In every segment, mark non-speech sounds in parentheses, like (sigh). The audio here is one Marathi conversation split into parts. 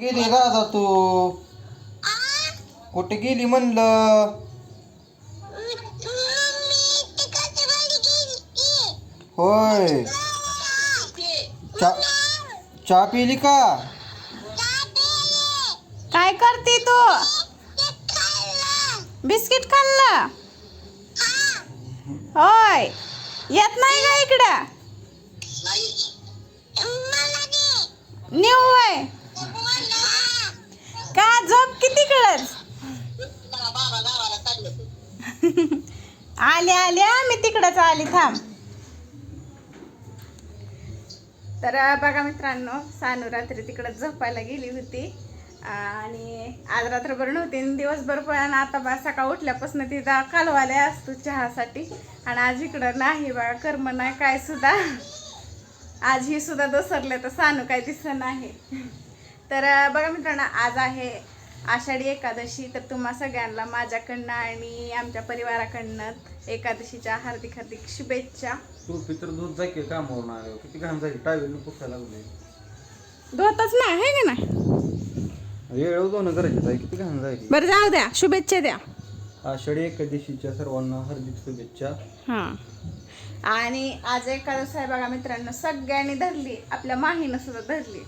गेली दादा तू? कुठे गेली म्हणलं? होय. चा चहा पिली का? काय करते तू? बिस्किट खाल्लं? होय. येत नाही का इकडं? न्यू होय. आले आले मी तिकडंच आली. थांब. तर बघा मित्रांनो सानू रात्री तिकडं झोपायला गेली होती. आणि आज रात्रभर नव्हती दिवसभर पण आता बा सकाळ उठल्यापासून तिथं कालवाल्या असतो चहासाठी. आणि आज इकडं नाही बा कर्म नाही काय सुद्धा. आज ही सुद्धा दसरले तर सानू काय दिसत नाही. तर बघा मित्रांनो आज आहे आषाढी एकादशी तर तुम्हा सगळ्यांना माझ्याकडनं आणि आमच्या परिवाराकडनं एकादशीच्या हार्दिक हार्दिक शुभेच्छा. तू पितर दूध की कामावरून आलो किती घाण झाली टावेल पुसायला लागले. धुतच नाही आहे का नाही? वेळ दोन गरजेचं आहे किती झाली बरं जाऊ द्या शुभेच्छा द्या. आषाढी एकादशीच्या सर्वांना हार्दिक शुभेच्छा. हां. आणि आज एकादश आहे बघा मित्रांनो सगळ्यांनी धरली आपल्या माहीनं सुद्धा धरली.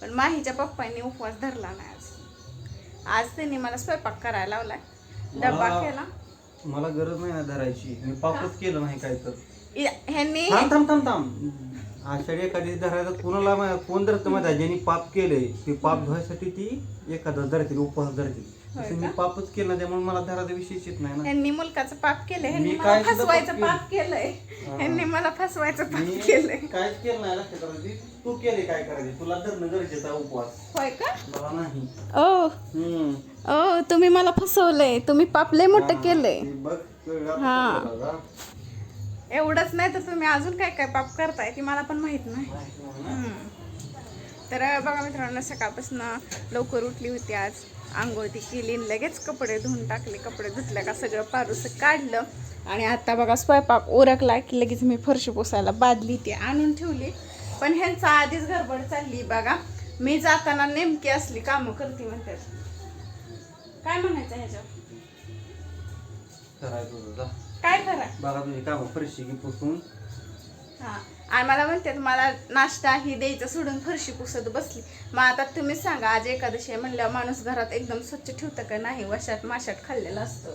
पण माहीच्या पप्पांनी उपवास धरला नाही आज. आज त्यांनी मला स्वयंपाक करायला लावलाय. डब्बा मला- केला. मला गरज नाही ना धरायची. मी पापच केलं नाही काय तर. इ- ह्यांनी थांब थांब थांब थांब. आषाढी एखादी धरायचं कोणाला कोण धरतं माहिती आहे? ज्यांनी पाप केलंय ते पाप धुवायसाठी ती एखादा धरतील उपवास धरतील. होय तसं मी का? पापच केलं नाही, त्यामुळे मला धराचा विषयच येत नाही ना. ह्यांनी मुलकाचं पाप केलंय मी मला काय सुद्धा फसवायचं पाप पाप केलंय. हा. ह्यांनी मला फसवायचं पाप केलंय. काहीच केलं नाही लक्षात करायची तू केले काय करायचे? तुला धरणं गरजेचं उपवास. होय का? मला नाही. ओ. हम्म. ओ तुम्ही मला फसवलंय. तुम्ही पाप लय मोठं हा, केलंय. ते बघ कळलं आता हा. तुला. एवढंच नाही तर तुम्ही अजून काय काय पाप करताय ती मला पण माहीत नाही. तर बघा मित्रांनो सकाळपासून लवकर उठली होती आज. आंघोळ ती केली लगेच कपडे धुवून टाकले. कपडे धुतल्या का सगळं पारूसं काढलं. आणि आता बघा स्वयंपाक ओरकला की लगेच मी फरशी पुसायला बादली ती आणून ठेवली. पण ह्यांचा आधीच गडबड चालली बघा. मी जाताना नेमकी असली कामं करते म्हणतात काय म्हणायचं ह्याच्यावर? काय करा? बघा तुझी कामं फरशी की पुसून. हा. आणि मला म्हणतात मला नाश्ता ही द्यायचं सोडून फरशी पुसत बसली. मग आता तुम्हीच सांगा आज एकादशी आहे म्हणल्यावर माणूस घरात एकदम स्वच्छ ठेवतं का नाही? वशात माशात खाल्लेलं असतं.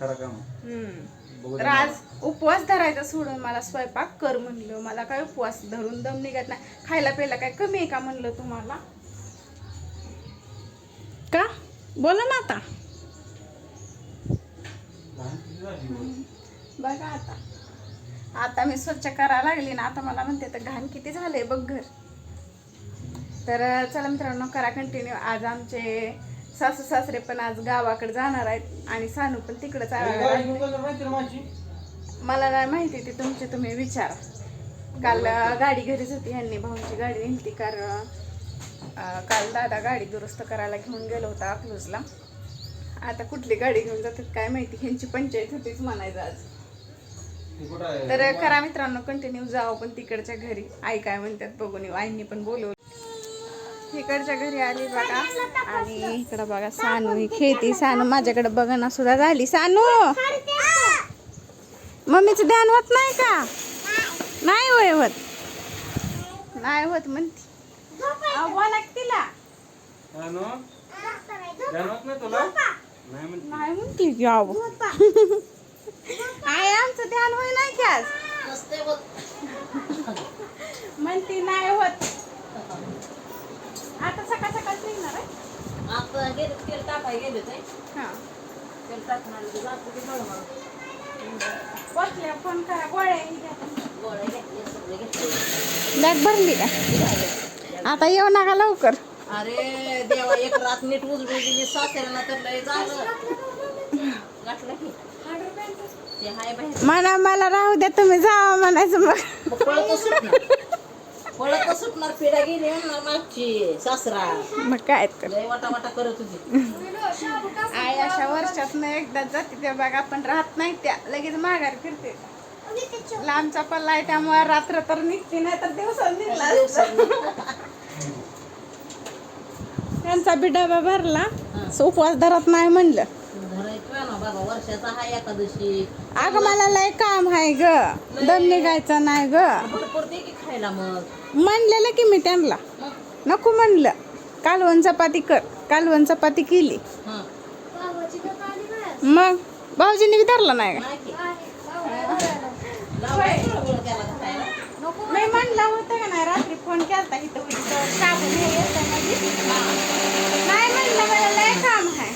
करा काम. हम्म. तर आज उपवास धरायचा सोडून मला स्वयंपाक कर म्हणलं. मला काय उपवास धरून दम निघत नाही. खायला प्यायला काय कमी आहे का म्हणलं तुम्हाला? का? बोला ना आता. बघ. आता. आता मी स्वच्छ करायला लागली ना आता मला म्हणते तर घाण किती झालंय बघ घर. तर चला मित्रांनो करा कंटिन्यू आज आमचे सासू सासरे पण आज गावाकडे जाणार आहेत आणि सानू पण तिकडंच मला नाही माहिती ते तुमचे तुम्ही विचारा. काल गाडी घरीच होती ह्यांनी भाऊंची गाडी नेली कारण काल दादा गाडी दुरुस्त करायला घेऊन गेलो होता अकलूजला. आता कुठली गाडी घेऊन जातात काय माहिती? ह्यांची पंचायत होतीच म्हणायचं आज? तर करा मित्रांनो कंटिन्यू जाऊ पण तिकडच्या घरी. आई काय म्हणतात बघून येऊ. आईनी पण बोलवलं. इकडच्या घरी आली बघा. आणि इकडं बघा सानू ही खेळती. सानू माझ्याकडे बघा सुद्धा झाली. सानू! मम्मीचं ध्यान होत नाही का? नाही होय होत. नाही होत म्हणती. तिला? नाही म्हणते. की आहे आमचं ध्यान होय नाही की आज? म्हणती नाही होत. आता सकाळ सकाळ निघणार आहे. आता गेले तेल टाकाय गेले ते. हा. तेल जातो पोचल्या फोन करा गोळ्या ही घ्या. गोळ्या घेतले सगळे घेतले बॅग भरली का? आता येऊ नका लवकर. अरे देवा एक रात नीट उजळून दिली सासऱ्यांना तर लय झालं. गाठलं की. ते हाय बाहेर म्हणा मला राहू द्या तुम्ही जावा म्हणायचं मग. मग पळत सुटणार. पळत सुटणार पिढा गेली मागची सासरा. मग काय तर. लय वाटा वाटा करत होती. आई अशा वर्षात एकदा जाते त्या बघा पण राहत नाही त्या. लगेच माघार फिरते. लांबचा पल्ला आहे त्यामुळे रात्र तर निघते नाही तर दिवसात निघला असतं. कालवणचा बी डबा भरला. सो उपवास धरत नाही म्हणलं. वर्षाचा हा एकादशी. अगं मला लय काम आहे ग. दम निघायचं नाही ग. भरपूर दे की खायला मग. म्हणलेलं की मी त्यांना. नको म्हणलं. कालवण चपाती कर. कालवण चपाती केली. मग? भाऊजीने बी धरला नाही का? मी म्हणलं होतं का नाही रात्री फोन केलता इथं उडीचं साबण हे येतं. नाही म्हणलं मला लय काम आहे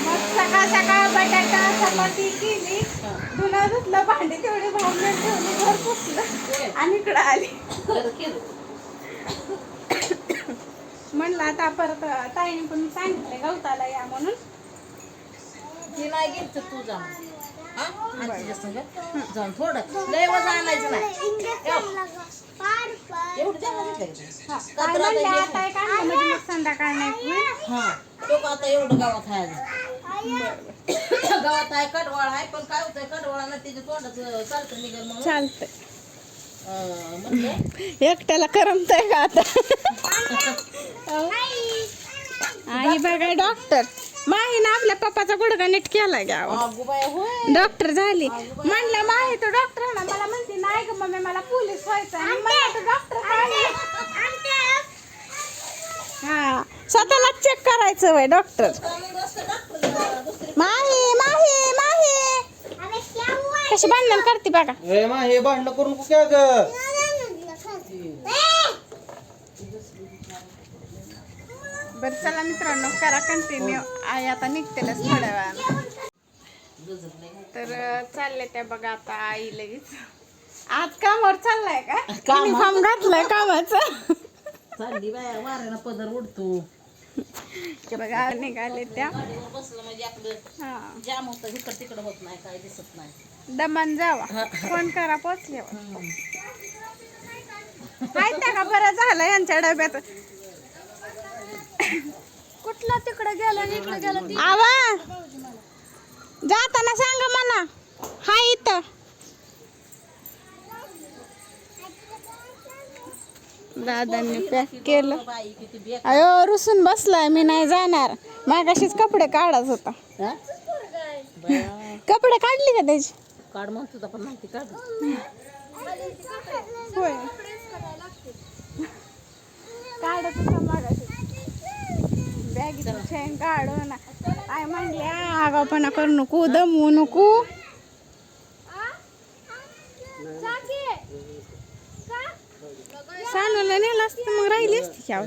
मग सकाळ सकाळ बटाटा चपाती केली. धुणं धुतलं भांडी तेवढी भांडी ठेवली घर पुसलं आणि इकडं आली केलं म्हणलं आता परत ताईने पण सांगितलं गवताला या म्हणून ती नाही गेली तर तू जा मग. हा? आजीच्या संग जाऊन थोडं. लय वजन आणायचं नाही. एवढं. द्या ना तिथलं. ताई म्हणलं आता एक आणलं म्हणजे मग संध्याकाळ नाही होईल. हा. तो का आता एवढं गावात आहे अजून. (coughs) गावात आहे कडवाळ आहे पण काय होतंय कडवाळाला त्याच्या तोंडाचं चालतं निघेल म्हणून. चालतंय. अं, म्हणले (laughs) एकट्याला करमतंय का आता? (laughs) आई बघा डॉक्टर. माही ना आपल्या पप्पाचा गुडघा नीट केला होय. डॉक्टर झाली. म्हणलं माही तो डॉक्टर आहे ना मला म्हणते नाही ग मम्मी मला पोलीस व्हायचं आहे." आणि मला तो डॉक्टर हा. स्वतःला चेक करायचं वय डॉक्टर. माही माही माही. कशी भांडण करते बघा. हे भांडणं करून क्या ग? बरं चला मित्रांनो करा कंटिन्यू आई आता निघतेलच थोड्या वेळानं. तर चालले त्या बघा आता आई लगेच. आज कामावर चाललाय का? कामावर? युनिफॉर्म घातलाय कामाचं. चालली बाया वाऱ्यानं पदर उडतो. बघा निघाले त्या. गाडीवर बसलं म्हणजे आपलं हा. जाम होतं इकडं तिकडं होत नाही काय दिसत नाही. दमन जावा. फोन करा पोचल्यावर माहिती का बरं झालं यांच्या डब्यात कुठला तिकडे गेला इकडे गेला आवा. जाताना सांगा मला. हाय इथं. दादांनी पॅक केलं. बाई किती बेक अयो रुसून बसलाय मी नाही जाणार. मागाशीच कपडे काढत होता. हा? बाया, कपडे काढले का त्याची? काढ म्हणतो होता पण माहिती काढ. होय. काढत होता मागाशी बॅगीचं चेन ना काय म्हणले आगावपणा करू नको दमवू नको. सानूला नेलं असतं मग राहिली असती की अहो